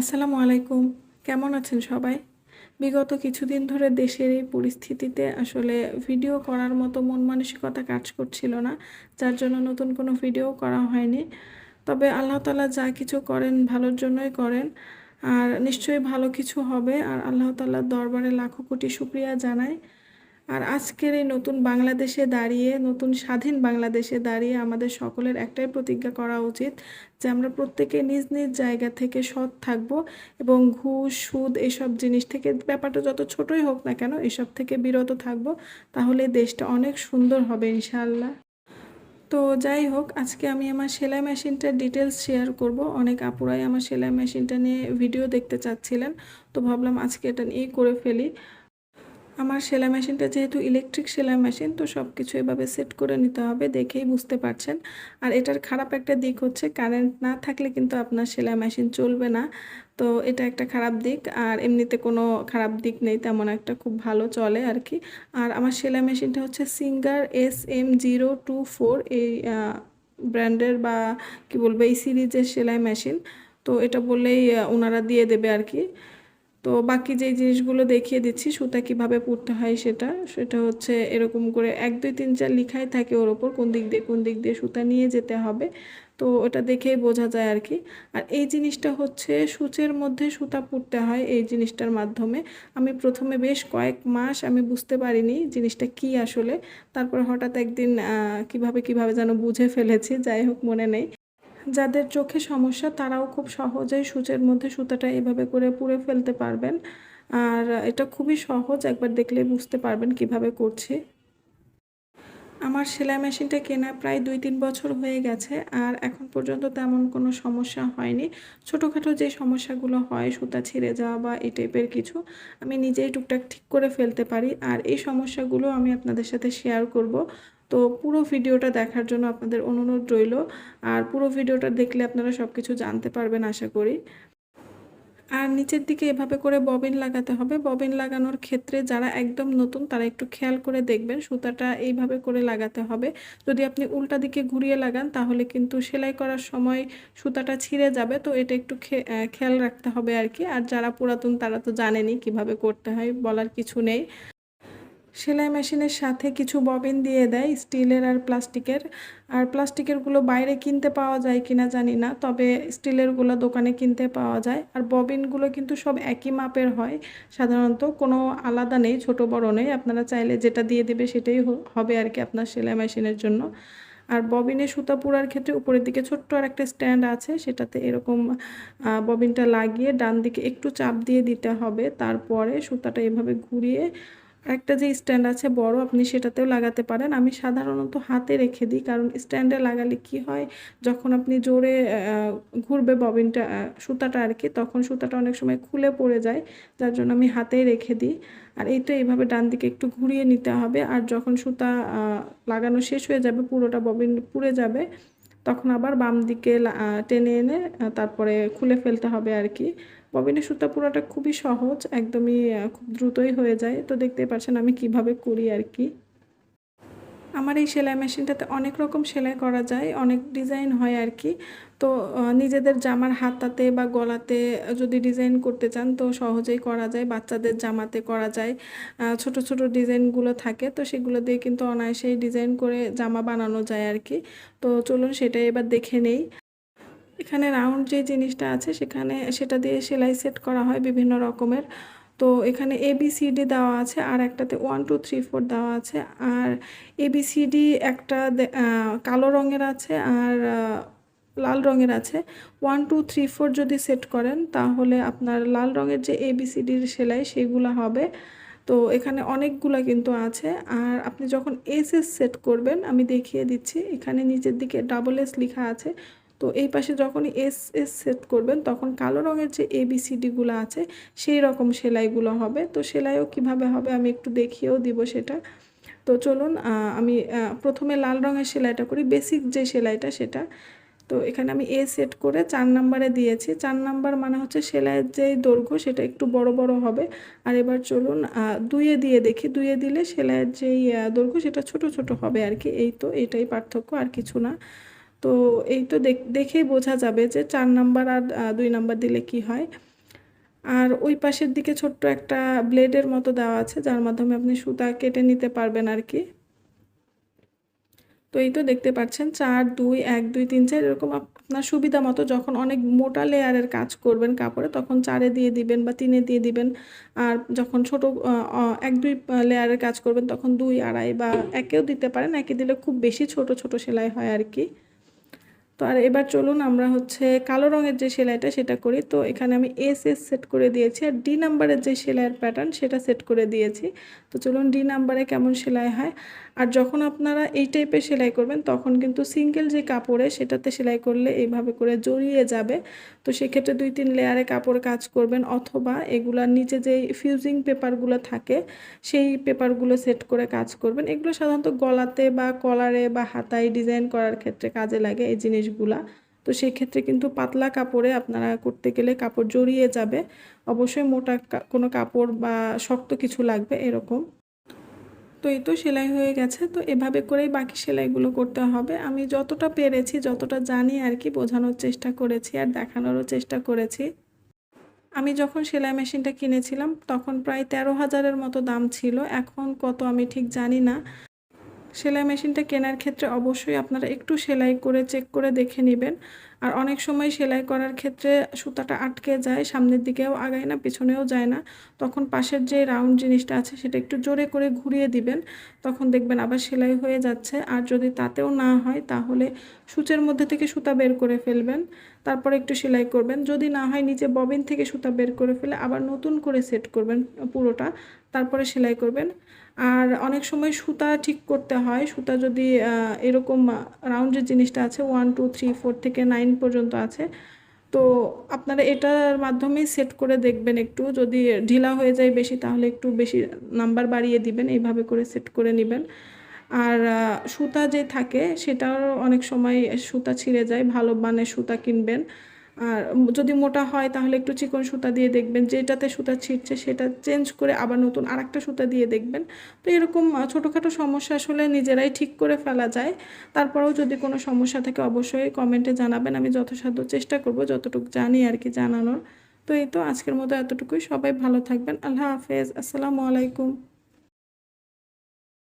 আসসালামু আলাইকুম। কেমন আছেন সবাই? বিগত কিছুদিন ধরে দেশের এই পরিস্থিতিতে আসলে ভিডিও করার মতো মন মানসিকতা কাজ করছিল না, যার জন্য নতুন কোনো ভিডিও করা হয়নি। তবে আল্লাহ তালা যা কিছু করেন ভালোর জন্যই করেন, আর নিশ্চয়ই ভালো কিছু হবে। আর আল্লাহ তাল্লার দরবারে লাখো কোটি শুক্রিয়া জানাই। আর আজকের এই নতুন বাংলাদেশে দাঁড়িয়ে, নতুন স্বাধীন বাংলাদেশে দাঁড়িয়ে আমাদের সকলের একটাই প্রতিজ্ঞা করা উচিত যে আমরা প্রত্যেকে নিজ নিজ জায়গা থেকে সৎ থাকব এবং ঘুষ, সুদ এসব জিনিস থেকে, ব্যাপারটা যত ছোটই হোক না কেন, এসব থেকে বিরত থাকব তাহলে দেশটা অনেক সুন্দর হবে ইনশাল্লাহ তো যাই হোক, আজকে আমি আমার সেলাই মেশিনটার ডিটেলস শেয়ার করব। অনেক আপুরাই আমার সেলাই মেশিনটা নিয়ে ভিডিও দেখতে চাচ্ছিলেন, তো ভাবলাম আজকে এটা নিয়েই করে ফেলি। আমার সেলাই মেশিনটা যেহেতু ইলেকট্রিক সেলাই মেশিন, তো সব কিছু এভাবে সেট করে নিতে হবে দেখেই বুঝতে পারছেন। আর এটার খারাপ একটা দিক হচ্ছে কারেন্ট না থাকলে কিন্তু আপনার সেলাই মেশিন চলবে না। তো এটা একটা খারাপ দিক। আর এমনিতে কোনো খারাপ দিক নেই, তেমন একটা খুব ভালো চলে আর কি আর আমার সেলাই মেশিনটা হচ্ছে Singer S M zero two four এই ব্র্যান্ডের বা কি বলব, এই সিরিজের সেলাই মেশিন। তো এটা বললেই ওনারা দিয়ে দেবে আর কি তো বাকি যেই জিনিসগুলো দেখিয়ে দিচ্ছি, সুতা কীভাবে পড়তে হয় সেটা সেটা হচ্ছে এরকম করে এক, দুই, তিন, চার লিখাই থাকে ওর ওপর, কোন দিক দিয়ে, কোন দিক দিয়ে সুতা নিয়ে যেতে হবে। তো ওটা দেখেই বোঝা যায় আর কি। আর এই জিনিসটা হচ্ছে সূচের মধ্যে সুতা পুড়তে হয় এই জিনিসটার মাধ্যমে। আমি প্রথমে বেশ কয়েক মাস আমি বুঝতে পারিনি জিনিসটা কি আসলে। তারপরে হঠাৎ একদিন কীভাবে কীভাবে যেন বুঝে ফেলেছি, যাই হোক মনে নেই। যাদের চোখে সমস্যা, তারাও খুব সহজেই সূচের মধ্যে সুতাটা এভাবে করে পুড়ে ফেলতে পারবেন। আর এটা খুবই সহজ, একবার দেখলে বুঝতে পারবেন কীভাবে করছি। আমার সেলাই মেশিনটা কেনা প্রায় দুই তিন বছর হয়ে গেছে, আর এখন পর্যন্ত তেমন কোনো সমস্যা হয়নি। ছোটোখাটো যে সমস্যাগুলো হয়, সুতা ছিঁড়ে যাওয়া বা এই টাইপের কিছু, আমি নিজেই টুকটাক ঠিক করে ফেলতে পারি। আর এই সমস্যাগুলো আমি আপনাদের সাথে শেয়ার করব। তো পুরো ভিডিওটা দেখার জন্য আপনাদের অনুরোধ রইল। আর পুরো ভিডিওটা দেখলে আপনারা সব কিছু জানতে পারবেন, আশা করি। আর নিচের দিকে এভাবে করে ববিন লাগাতে হবে। ববিন লাগানোর ক্ষেত্রে যারা একদম নতুন, তারা একটু খেয়াল করে দেখবেন, সুতাটা এইভাবে করে লাগাতে হবে। যদি আপনি উল্টা দিকে ঘুরিয়ে লাগান, তাহলে কিন্তু সেলাই করার সময় সুতাটা ছিঁড়ে যাবে। তো এটা একটু খেয়াল রাখতে হবে আর কি। আর যারা পুরাতন, তারা তো জানেনি কীভাবে করতে হয়, বলার কিছু নেই। সেলাই মেশিনের সাথে কিছু ববিন দিয়ে দেয়, স্টিলের আর প্লাস্টিকের। আর প্লাস্টিকেরগুলো বাইরে কিনতে পাওয়া যায় কিনা জানি না, তবে স্টিলেরগুলো দোকানে কিনতে পাওয়া যায়। আর ববিনগুলো কিন্তু সব একই মাপের হয়। সাধারণত কোনো আলাদা নেই, ছোট বড় নেই। আপনারা চাইলে যেটা দিয়ে দেবে সেটাই হবে আর কি আপনার সেলাই মেশিনের জন্য। আর ববিনে সুতা পুরার ক্ষেত্রে উপরের দিকে ছোট্ট আর একটা স্ট্যান্ড আছে, সেটাতে এরকম ববিনটা লাগিয়ে ডান দিকে একটু চাপ দিয়ে দিতে হবে। তারপরে সুতাটা এভাবে ঘুরিয়ে একটা যে স্ট্যান্ড আছে বড়, আপনি সেটাতেও লাগাতে পারেন। আমি সাধারণত হাতে রেখে দিই, কারণ স্ট্যান্ডে লাগালে কি হয়, যখন আপনি জোরে ঘুরবে ববিনটা সুতাটা আর কি, তখন সুতাটা অনেক সময় খুলে পড়ে যায়, যার জন্য আমি হাতেই রেখে দিই। আর এই তো এইভাবে ডান দিকে একটু ঘুরিয়ে নিতে হবে। আর যখন সুতা লাগানো শেষ হয়ে যাবে, পুরোটা ববিন পুড়ে যাবে, তখন আবার বাম দিকে টেনে এনে তারপরে খুলে ফেলতে হবে আর কি। ববিনের সুতা পুরোটা খুবই সহজ, একদমই খুব দ্রুতই হয়ে যায়। তো দেখতে পাচ্ছেন আমি কীভাবে করি আর কি। আমার এই সেলাই মেশিনটাতে অনেক রকম সেলাই করা যায়, অনেক ডিজাইন হয় আর কি। তো নিজেদের জামার হাতাতে বা গলাতে যদি ডিজাইন করতে চান তো সহজেই করা যায়, বাচ্চাদের জামাতে করা যায়। ছোট ছোট ডিজাইনগুলো থাকে তো সেগুলো দিয়ে কিন্তু অনায়াসেই ডিজাইন করে জামা বানানো যায় আর কি। তো চলুন সেটাই এবার দেখে নেই। এখানে রাউন্ড যে জিনিসটা আছে, সেখানে সেটা দিয়ে সেলাই সেট করা হয় বিভিন্ন রকমের। তো এখানে এবিসিডি দেওয়া আছে, আর একটাতে ওয়ান টু থ্রি ফোর দেওয়া আছে। আর এবিসিডি একটা কালো রঙের আছে, আর লাল রঙের আছে। ওয়ান টু থ্রি ফোর যদি সেট করেন, তাহলে আপনার লাল রঙের যে এবিসিডির সেলাই, সেগুলো হবে। তো এখানে অনেকগুলো কিন্তু আছে। আর আপনি যখন এস এস সেট করবেন, আমি দেখিয়ে দিচ্ছি, এখানে নিচের দিকে ডাবল এস লেখা আছে। তো এই পাশে যখন এস এস সেট করবেন, তখন কালো রঙের যে এবিসিডিগুলো আছে, সেই রকম সেলাইগুলো হবে। তো সেলাইও কীভাবে হবে আমি একটু দেখিয়েও দিব সেটা। তো চলুন আমি প্রথমে লাল রঙের সেলাইটা করি বেসিক যে সেলাইটা সেটা। তো এখানে আমি এ সেট করে চার নাম্বারে দিয়েছি। চার নাম্বার মানে হচ্ছে সেলাইয়ের যে দৈর্ঘ্য, সেটা একটু বড় বড় হবে। আর এবার চলুন দুইয়ে দিয়ে দেখি। দুইয়ে দিলে সেলাইয়ের যেই দৈর্ঘ্য, সেটা ছোট ছোট হবে আর কি। এই তো, এটাই পার্থক্য, আর কিছু না। তো এই তো দেখ- দেখেই বোঝা যাবে যে চার নাম্বার আর দুই নাম্বার দিলে কি হয়। আর ওই পাশের দিকে ছোট্ট একটা ব্লেডের মতো দেওয়া আছে, যার মাধ্যমে আপনি সুতা কেটে নিতে পারবেন আর কি। তো এই তো দেখতে পাচ্ছেন, চার, দুই, এক, দুই, তিন, চার, এরকম আপনার সুবিধা মতো যখন অনেক মোটা লেয়ারের কাজ করবেন কাপড়ে, তখন চারে দিয়ে দিবেন বা তিনে দিয়ে দিবেন। আর যখন ছোট এক, দুই লেয়ারের কাজ করবেন, তখন দুই, আড়াই বা একেও দিতে পারেন। একে দিলে খুব বেশি ছোট ছোট সেলাই হয় আর কি। তো আর এবার চলুন আমরা হচ্ছে কালো রঙের যে সেলাইটা সেটা করি। তো এখানে আমি এস এস সেট করে দিয়েছি আর ডি নাম্বারের যে সেলাইয়ের প্যাটার্ন সেটা সেট করে দিয়েছি। তো চলুন ডি নাম্বারে কেমন সেলাই হয়। আর যখন আপনারা এই টাইপের সেলাই করবেন, তখন কিন্তু সিঙ্গেল যে কাপড়ে সেটাতে সেলাই করলে এইভাবে করে জড়িয়ে যাবে। তো সেক্ষেত্রে দুই তিন লেয়ারে কাপড় কাজ করবেন, অথবা এগুলার নিচে যে ফিউজিং পেপারগুলো থাকে, সেই পেপারগুলো সেট করে কাজ করবেন। এগুলো সাধারণত গলাতে বা কলারে বা হাতায় ডিজাইন করার ক্ষেত্রে কাজে লাগে এই জিনিসগুলা। তো সেই ক্ষেত্রে কিন্তু পাতলা কাপড়ে আপনারা করতে গেলে কাপড় জড়িয়ে যাবে। অবশ্যই মোটা কোনো কাপড় বা শক্ত কিছু লাগবে এরকম। তো এই তো সেলাই হয়ে গেছে, তো এভাবে করেই বাকি সেলাইগুলো করতে হবে। আমি যতটা পেরেছি, যতটা জানি আর কি বোঝানোর চেষ্টা করেছি আর দেখানোরও চেষ্টা করেছি। আমি যখন সেলাই মেশিনটা কিনেছিলাম, তখন প্রায় তেরো হাজারের মতো দাম ছিল। এখন কত আমি ঠিক জানি না। সেলাই মেশিনটা কেনার ক্ষেত্রে অবশ্যই আপনারা একটু সেলাই করে চেক করে দেখে নেবেন। আর অনেক সময় সেলাই করার ক্ষেত্রে সুতাটা আটকে যায়, সামনের দিকেও আগায় না, পেছনেও যায় না। তখন পাশের যে রাউন্ড জিনিসটা আছে সেটা একটু জোরে করে ঘুরিয়ে দিবেন। তখন দেখবেন আবার সেলাই হয়ে যাচ্ছে। আর যদি তাতেও না হয় তাহলে সূচের মধ্যে থেকে সুতা বের করে ফেলবেন। তারপরে একটু সেলাই করবেন। যদি না হয় নিচে ববিন থেকে সুতা বের করে ফেলে আবার নতুন করে সেট করবেন পুরোটা। তারপরে সেলাই করবেন। আর অনেক সময় সুতা ঠিক করতে হয়। সুতা যদি এরকম রাউন্ড যে জিনিসটা আছে ওয়ান টু থ্রি ফোর থেকে নাইন পর্যন্ত আছে, তো আপনারা এটার মাধ্যমেই সেট করে দেখবেন একটু। যদি ঢিলা হয়ে যায় বেশি, তাহলে একটু বেশি নাম্বার বাড়িয়ে দিবেন, এইভাবে করে সেট করে নেবেন। আর সুতা যে থাকে সেটাও অনেক সময় সুতা ছিঁড়ে যায়, ভালো মানের সুতা কিনবেন। আর যদি মোটা হয় তাহলে একটু চিকন সুতা দিয়ে দেখবেন, যেটাতে সুতা ছিঁড়ছে সেটা চেঞ্জ করে আবার নতুন আরেকটা সুতা দিয়ে দেখবেন। তো এরকম ছোটোখাটো সমস্যা আসলে নিজেরাই ঠিক করে ফেলা যায়। তারপরেও যদি কোনো সমস্যা থাকে অবশ্যই কমেন্টে জানাবেন, আমি যথাসাধ্য চেষ্টা করব যতটুকু জানি আর কি জানানোর। তো এই তো আজকের মতো এতটুকুই, সবাই ভালো থাকবেন, আল্লাহ হাফেজ, আসসালামু আলাইকুম।